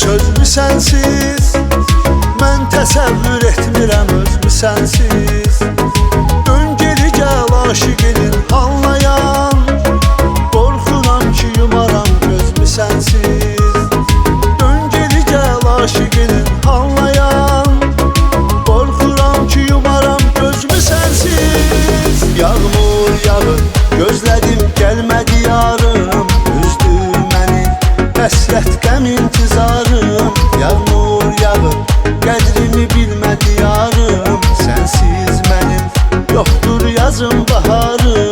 sözlü sensiz? Mən təsəvvür etmirəm özümü sənsiz Dön geri gəl aşiqinin anlayan Qorxuram ki yumaram gözümü sənsiz Dön geri gəl aşiqinin anlayan Qorxuram ki yumaram gözümü sənsiz Yağmur yağır gözlədim gəlmədi yarım Üzdü məni həsrət qəm intizarım. Yağmur yağır qədrimi bilmədi yarım. Sənsiz mənim yoxdur yazım baharım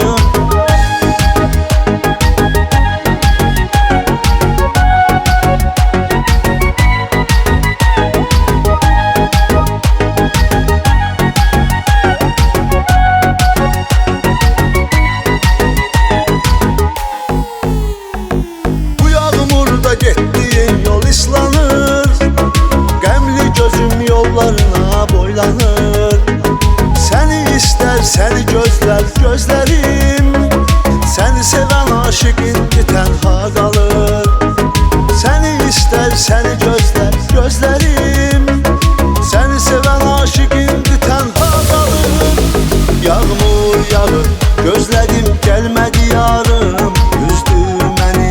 səni gözlər gözlərim Səni sevən aşiq indi tənha qalır Səni istər, səni gözlər gözlərim Səni sevən aşiq indi tənha qalır Yağmur yağır, gözlədim gəlmədi yarım. Üzdü məni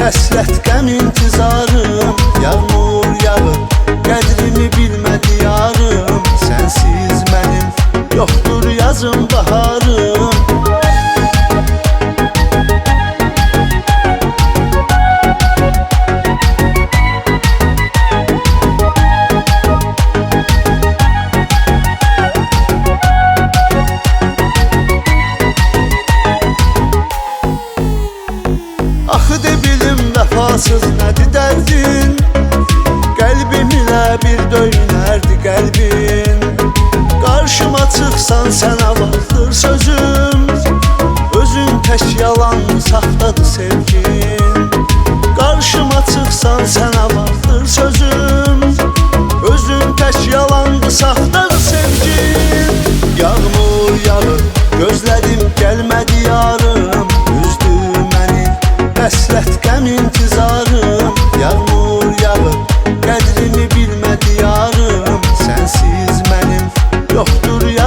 həsrət qəm intizarım. Yağmur yağır, qədrimi bilmədi yarım. Sənsiz mənim yoxdur yazım baharım. Ahı de bilim vefasız nedir derdin? Kalbim ile bir dövün Çıxsan sənə vardır sözüm. Özün tək yalan saxtadır sevgin. Qarşıma çıxsan sənə vardır sözüm. Özün tək yalandı saxtadır sevgin. Yağmur yağır gözlədim gəlmədi yarım. Üzdü məni həsrət qəm intizarım. Yağmur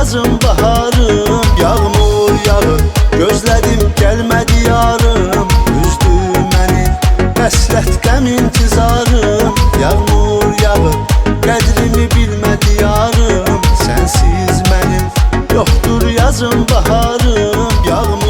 yazım baharım Yağmur yağır. Gözlədim gəlmədi yarım. Üzdü məni həsrət qəm intizarım. Yağmur yağır qədrimi bilmədi yarım. Sənsiz mənim yoxdur yazım baharım. Yağmur